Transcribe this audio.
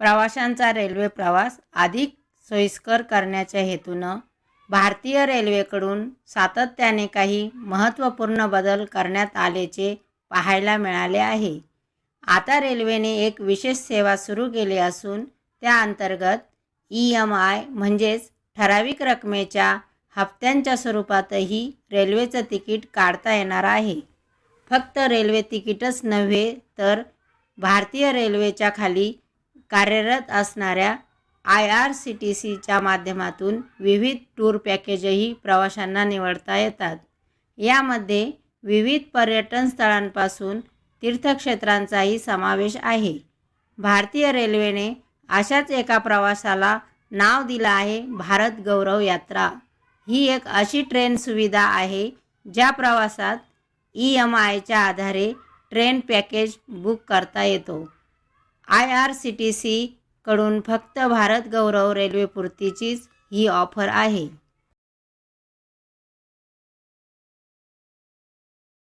प्रवाशांचा रेल्वे प्रवास अधिक सोयीस्कर करण्याच्या हेतूनं भारतीय रेल्वेकडून सातत्याने काही महत्त्वपूर्ण बदल करण्यात आल्याचे पाहायला मिळाले आहे. आता रेल्वेने एक विशेष सेवा सुरू केली असून त्या अंतर्गत ई एम आय म्हणजेच ठराविक रकमेच्या हप्त्यांच्या स्वरूपातही रेल्वेचं तिकीट काढता येणार आहे. फक्त रेल्वे तिकीटच नव्हे तर भारतीय रेल्वेच्या खाली कार्यरत असणाऱ्या आय आर सी टी सीच्या माध्यमातून विविध टूर पॅकेजही प्रवाशांना निवडता येतात. यामध्ये विविध पर्यटन स्थळांपासून तीर्थक्षेत्रांचाही समावेश आहे. भारतीय रेल्वेने अशाच एका प्रवासाला नाव दिलं आहे भारत गौरव यात्रा. ही एक अशी ट्रेन सुविधा आहे ज्या प्रवासात ई एम आयच्या आधारे ट्रेन पॅकेज बुक करता येतो. आय आर सी टी सीकडून फक्त भारत गौरव रेल्वेपुरतीचीच ही ऑफर आहे.